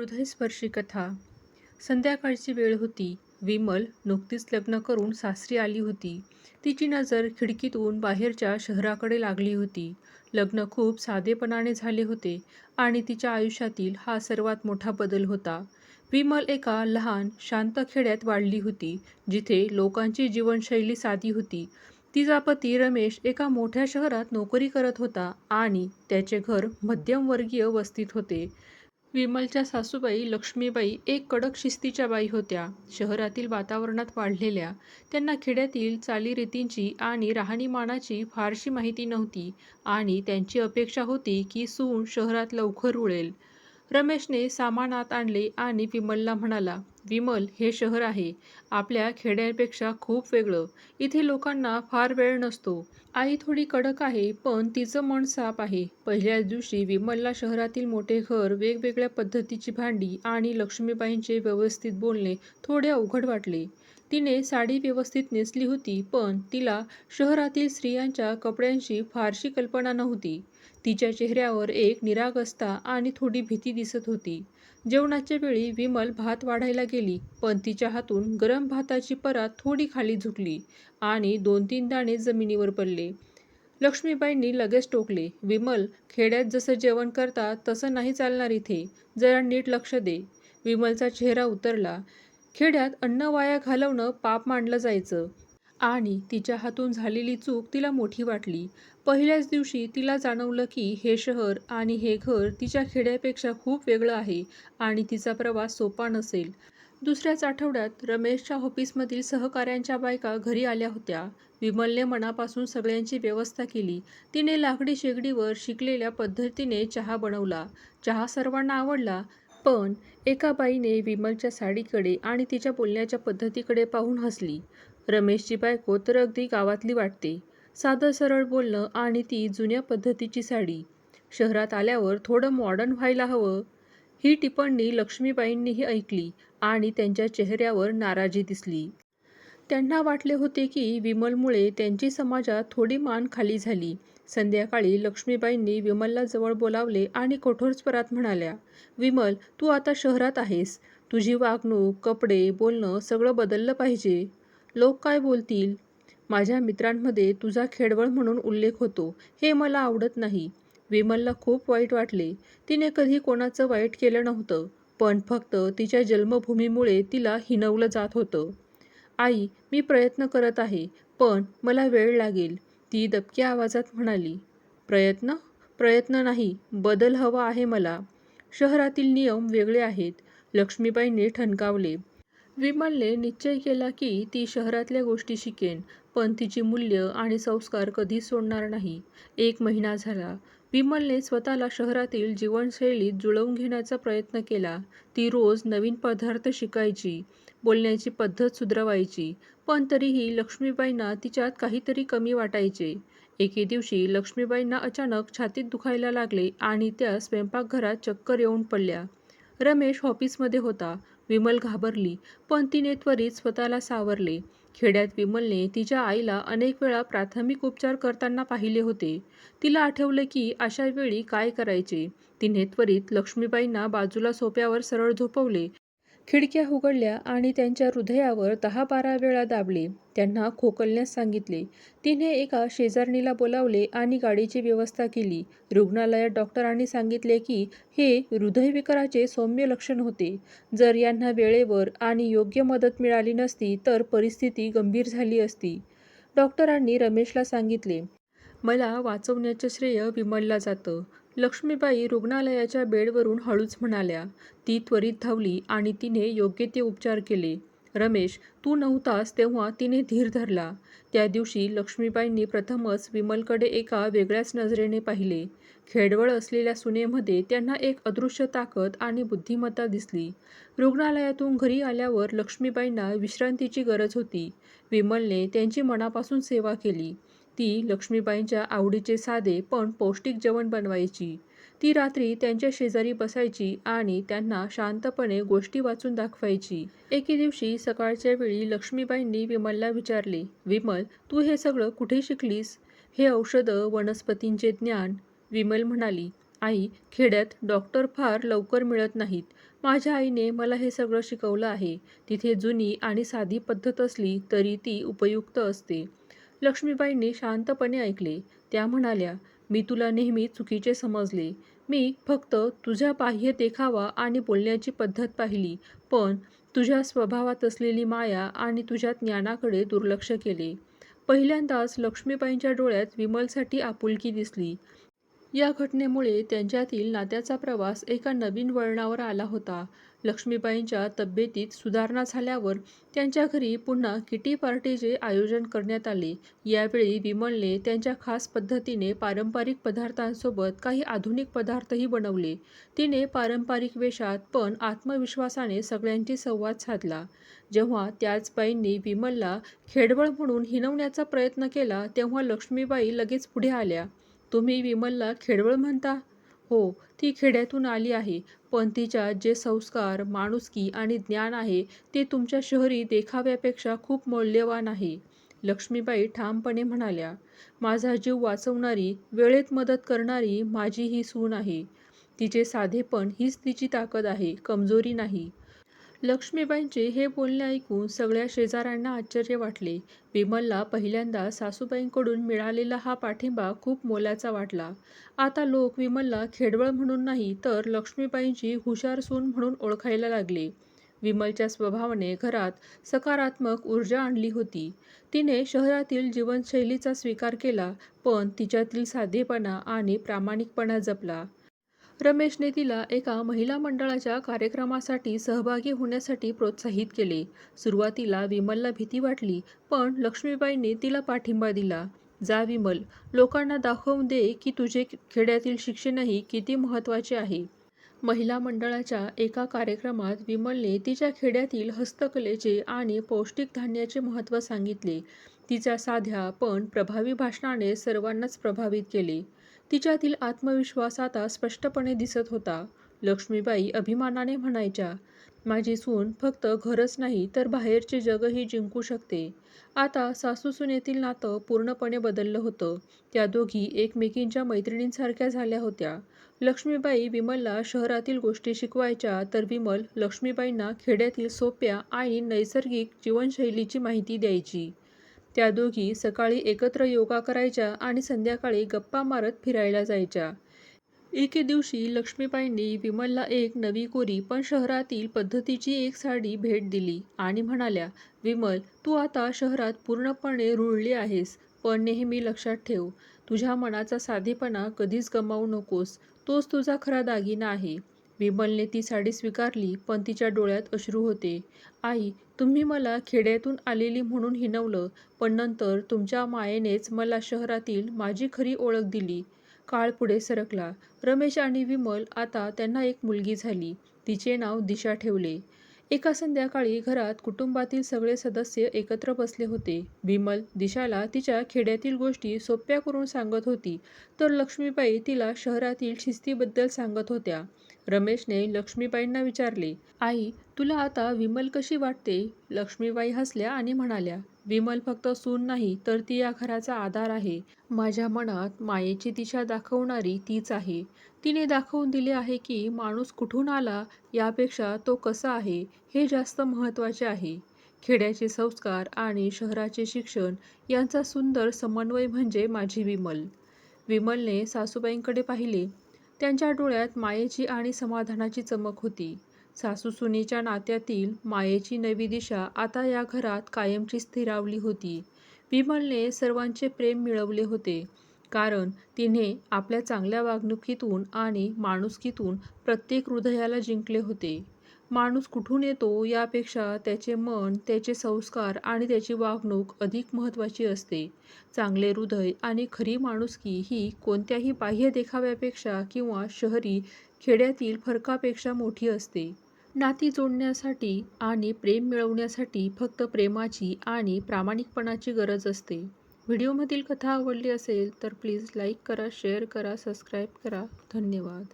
हृदयस्पर्शी कथा. संध्याकाळची वेळ होती. विमल नुकतीच लग्न करून सासरी आली होती. तिची नजर खिडकीतून बाहेरच्या शहराकडे लागली होती. लग्न खूप साधेपणाने झाले होते आणि तिच्या आयुष्यातील हा सर्वात मोठा बदल होता. विमल एका लहान शांत खेड्यात वाढली होती जिथे लोकांची जीवनशैली साधी होती. तिचा पती रमेश एका मोठ्या शहरात नोकरी करत होता आणि त्याचे घर मध्यमवर्गीय वस्तीत होते. विमलच्या सासूबाई लक्ष्मीबाई एक कडक शिस्तीच्या बाई होत्या. शहरातील वातावरणात वाढलेल्या त्यांना खेड्यातील चालीरीतींची आणि राहणीमानाची फारशी माहिती नव्हती आणि त्यांची अपेक्षा होती की सून शहरात लवकर रुळेल रमेशने सामानात आणले आणि विमलला म्हणाला विमल हे शहर आहे. आपल्या खेड्यांपेक्षा खूप वेगळं. इथे लोकांना फार वेळ नसतो. आई थोडी कडक आहे पण तिचं मन साफ आहे. पहिल्याच दिवशी विमलला शहरातील मोठे घर वेगवेगळ्या पद्धतीची भांडी आणि लक्ष्मीबाईंचे व्यवस्थित बोलणे थोडे अवघड वाटले. तिने साडी व्यवस्थित नेसली होती पण तिला शहरातील स्त्रियांच्या कपड्यांची फारशी कल्पना नव्हती. तिच्या चेहऱ्यावर एक निरागसता आणि थोडी भीती दिसत होती. जेवणाच्या वेळी विमल भात वाढायला गेली पण तिच्या हातून गरम भाताची परात थोडी खाली झुकली आणि दोन तीन दाणे जमिनीवर पडले. लक्ष्मीबाईंनी लगेच टोकले विमल खेड्यात जसं जेवण करता तसं नाही चालणार इथे. जरा नीट लक्ष दे. विमलचा चेहरा उतरला. खेड्यात अन्न वाया घालवणं पाप मानलं जायचं. आणि तिच्या हातून झालेली चूक तिला मोठी वाटली. पहिल्याच दिवशी तिला जाणवलं की हे शहर आणि हे घर तिच्या खेड्यापेक्षा खूप वेगळं आहे आणि तिचा प्रवास सोपा नसेल. दुसऱ्याच आठवड्यात रमेशच्या ऑफिसमधील सहकाऱ्यांच्या बायका घरी आल्या होत्या. विमलने मनापासून सगळ्यांची व्यवस्था केली. तिने लाकडी शेगडीवर शिकलेल्या पद्धतीने चहा बनवला. चहा सर्वांना आवडला पण एका बाईने विमलच्या साडीकडे आणि तिच्या बोलण्याच्या पद्धतीकडे पाहून हसली. रमेशची बायको तर अगदी गावातली वाटते. साधं सरळ बोलणं आणि ती जुन्या पद्धतीची साडी. शहरात आल्यावर थोडं मॉडर्न व्हायला हवं. ही टिप्पणी लक्ष्मीबाईंनीही ऐकली आणि त्यांच्या चेहऱ्यावर नाराजी दिसली. त्यांना वाटले होते की विमलमुळे त्यांची समाजात थोडी मान खाली झाली. संध्याकाळी लक्ष्मीबाईंनी विमलला जवळ बोलावले आणि कठोर स्वरात म्हणाल्या विमल तू आता शहरात आहेस. तुझी वागणूक कपडे बोलणं सगळं बदललं पाहिजे. लोक काय बोलतील? माझ्या मित्रांमध्ये तुझा खेडवळ म्हणून उल्लेख होतो. हे मला आवडत नाही. विमलला खूप वाईट वाटले. तिने कधी कोणाचं वाईट केलं नव्हतं पण फक्त तिच्या जन्मभूमीमुळे तिला हिनवलं जात होतं. आई मी प्रयत्न करत आहे पण मला वेळ लागेल ती दबक्या आवाजात म्हणाली. प्रयत्न? प्रयत्न नाही बदल हवा आहे मला. शहरातील नियम वेगळे आहेत. लक्ष्मीबाईंनी ठणकावले. विमलने निश्चय केला की ती शहरातल्या गोष्टी शिकेन पण तिची मूल्य आणि संस्कार कधीच सोडणार नाही. एक महिना झाला. विमलने स्वतःला शहरातील जीवनशैलीत जुळवून घेण्याचा प्रयत्न केला. ती रोज नवीन पदार्थ शिकायची बोलण्याची पद्धत सुधरवायची पण तरीही लक्ष्मीबाईंना तिच्यात काहीतरी कमी वाटायचे. एके दिवशी लक्ष्मीबाईंना अचानक छातीत दुखायला लागले आणि त्या स्वयंपाकघरात चक्कर येऊन पडल्या. रमेश ऑफिसमध्ये होता. विमल घाबरली पण तिने त्वरित स्वतःला सावरले. खेड्यात विमलने तिच्या आईला अनेक वेळा प्राथमिक उपचार करताना पाहिले होते. तिला आठवले की अशा वेळी काय करायचे? तिने त्वरित लक्ष्मीबाईंना बाजूला सोप्यावर सरळ झोपवले. खिडक्या उघडल्या आणि त्यांच्या हृदयावर दहा बारा वेळा दाबले. त्यांना खोकलण्यास सांगितले. तिने एका शेजारणीला बोलावले आणि गाडीची व्यवस्था केली. रुग्णालयात डॉक्टरांनी सांगितले की हे हृदयविकाराचे सौम्य लक्षण होते. जर यांना वेळेवर आणि योग्य मदत मिळाली नसती तर परिस्थिती गंभीर झाली असती. डॉक्टरांनी रमेशला सांगितले मला वाचवण्याचं श्रेय विमलला जातं. लक्ष्मीबाई रुग्णालयाच्या बेडवरून हळूच म्हणाल्या ती त्वरित धावली आणि तिने योग्य ते उपचार केले. रमेश तू नव्हतास तेव्हा तिने धीर धरला. त्या दिवशी लक्ष्मीबाईंनी प्रथमच विमलकडे एका वेगळ्याच नजरेने पाहिले. खेडवळ असलेल्या सुनेमध्ये त्यांना एक अदृश्य ताकद आणि बुद्धिमत्ता दिसली. रुग्णालयातून घरी आल्यावर लक्ष्मीबाईंना विश्रांतीची गरज होती. विमलने त्यांची मनापासून सेवा केली. ती लक्ष्मीबाईंच्या आवडीचे साधे पण पौष्टिक जेवण बनवायची. ती रात्री त्यांच्या शेजारी बसायची आणि त्यांना शांतपणे गोष्टी वाचून दाखवायची. एके दिवशी सकाळच्या वेळी लक्ष्मीबाईंनी विमलला विचारले विमल तू हे सगळं कुठे शिकलीस? हे औषधं वनस्पतींचे ज्ञान. विमल म्हणाली आई खेड्यात डॉक्टर फार लवकर मिळत नाहीत. माझ्या आईने मला हे सगळं शिकवलं आहे. तिथे जुनी आणि साधी पद्धत असली तरी ती उपयुक्त असते. लक्ष्मीबाईंनी शांतपणे ऐकले. त्या म्हणाल्या मी तुला नेहमी चुकीचे समजले. मी फक्त तुझ्या बाह्य देखावा आणि बोलण्याची पद्धत पाहिली पण तुझ्या स्वभावात असलेली माया आणि तुझ्या ज्ञानाकडे दुर्लक्ष केले. पहिल्यांदाच लक्ष्मीबाईंच्या डोळ्यात विमलसाठी आपुलकी दिसली. या घटनेमुळे त्यांच्यातील नात्याचा प्रवास एका नवीन वळणावर आला होता. लक्ष्मीबाईंच्या तब्येतीत सुधारणा झाल्यावर त्यांच्या घरी पुन्हा किटी पार्टीचे आयोजन करण्यात आले. यावेळी विमलने त्यांच्या खास पद्धतीने पारंपरिक पदार्थांसोबत काही आधुनिक पदार्थही बनवले. तिने पारंपरिक वेशात पण आत्मविश्वासाने सगळ्यांशी संवाद साधला. जेव्हा त्याच बाईंनी विमलला खेडवळ म्हणून हिनवण्याचा प्रयत्न केला तेव्हा लक्ष्मीबाई लगेच पुढे आल्या. तुम्ही विमलला खेडवळ म्हणता? हो ती खेड्यातून आली आहे. पण तिच्यात जे संस्कार माणुसकी आणि ज्ञान आहे ते तुमच्या शहरी देखाव्यापेक्षा खूप मौल्यवान आहे. लक्ष्मीबाई ठामपणे म्हणाल्या माझा जीव वाचवणारी वेळेत मदत करणारी माझी ही सून आहे. तिचे साधेपण हीच तिची ताकद आहे कमजोरी नाही. लक्ष्मीबाईंचे हे बोलणे ऐकून सगळ्या शेजाऱ्यांना आश्चर्य वाटले. विमलला पहिल्यांदा सासूबाईंकडून मिळालेला हा पाठिंबा खूप मोलाचा वाटला. आता लोक विमलला खेडवळ म्हणून नाही तर लक्ष्मीबाईंची हुशार सून म्हणून ओळखायला लागले. विमलच्या स्वभावाने घरात सकारात्मक ऊर्जा आणली होती. तिने शहरातील जीवनशैलीचा स्वीकार केला पण तिच्यातील साधेपणा आणि प्रामाणिकपणा जपला. रमेशने तिला एका महिला मंडळाच्या कार्यक्रमासाठी सहभागी होण्यासाठी प्रोत्साहित केले. सुरुवातीला विमलला भीती वाटली पण लक्ष्मीबाईंनी तिला पाठिंबा दिला. जा विमल लोकांना दाखवून दे की तुझे खेड्यातील शिक्षणही किती महत्त्वाचे आहे. महिला मंडळाच्या एका कार्यक्रमात विमलने तिच्या खेड्यातील हस्तकलेचे आणि पौष्टिक धान्याचे महत्त्व सांगितले. तिच्या साध्या पण प्रभावी भाषणाने सर्वांनाच प्रभावित केले. तिच्यातील आत्मविश्वास आता स्पष्टपणे दिसत होता. लक्ष्मीबाई अभिमानाने म्हणायच्या माझी सून फक्त घरच नाही तर बाहेरचे जगही जिंकू शकते. आता सासूसुनेतील नातं पूर्णपणे बदललं होतं. त्या दोघी एकमेकींच्या मैत्रिणींसारख्या झाल्या होत्या. लक्ष्मीबाई विमलला शहरातील गोष्टी शिकवायच्या तर विमल लक्ष्मीबाईंना खेड्यातील सोप्या आणि नैसर्गिक जीवनशैलीची माहिती द्यायची. त्या दोघी सकाळी एकत्र योगा करायच्या आणि संध्याकाळी गप्पा मारत फिरायला जायच्या. एके दिवशी लक्ष्मीबाईंनी विमलला एक नवी कोरी पण शहरातील पद्धतीची एक साडी भेट दिली आणि म्हणाल्या विमल तू आता शहरात पूर्णपणे रुळली आहेस पण नेहमी लक्षात ठेव तुझ्या मनाचा साधेपणा कधीच गमावू नकोस तोच तुझा खरा दागिना आहे. विमलने ती साडी स्वीकारली पण तिच्या डोळ्यात अश्रू होते. आई तुम्ही मला खेड्यातून आलेली म्हणून हिनवलं पण नंतर तुमच्या मायेनेच मला शहरातील माझी खरी ओळख दिली. काळ पुढे सरकला. रमेश आणि विमल आता त्यांना एक मुलगी झाली. तिचे नाव दिशा ठेवले. एका संध्याकाळी घरात कुटुंबातील सगळे सदस्य एकत्र बसले होते. विमल दिशाला तिच्या खेड्यातील गोष्टी सोप्या करून सांगत होती तर लक्ष्मीबाई तिला शहरातील शिस्तीबद्दल सांगत होत्या. रमेशने लक्ष्मीबाईंना विचारले आई तुला आता विमल कशी वाटते? लक्ष्मीबाई हसल्या आणि म्हणाल्या विमल फक्त सून नाही तर ती या घराचा आधार आहे. माझ्या मनात मायेची दिशा दाखवणारी तीच आहे. तिने दाखवून दिले आहे की माणूस कुठून आला यापेक्षा तो कसा आहे हे जास्त महत्त्वाचे आहे. खेड्याचे संस्कार आणि शहराचे शिक्षण यांचा सुंदर समन्वय म्हणजे माझी विमल. विमलने सासूबाईंकडे पाहिले त्यांच्या डोळ्यात मायेची आणि समाधानाची चमक होती. सासू सुनेच्या नात्यातील मायेची नवी दिशा आता या घरात कायमची स्थिरावली होती. विमलने सर्वांचे प्रेम मिळवले होते. कारण तिने आपल्या चांगल्या वागणुकीतून आणि माणुसकीतून प्रत्येक हृदयाला जिंकले होते. माणूस कुठून येतो यापेक्षा त्याचे मन त्याचे संस्कार आणि त्याची वागणूक अधिक महत्त्वाची असते. चांगले हृदय आणि खरी माणुसकी ही कोणत्याही बाह्य देखाव्यापेक्षा किंवा शहरी खेड्यातील फरकापेक्षा मोठी असते. नाती जोडण्यासाठी आणि प्रेम मिळवण्यासाठी फक्त प्रेमाची आणि प्रामाणिकपणाची गरज असते. व्हिडिओमधील कथा आवडली असेल तर प्लीज लाईक करा शेअर करा सबस्क्राईब करा. धन्यवाद.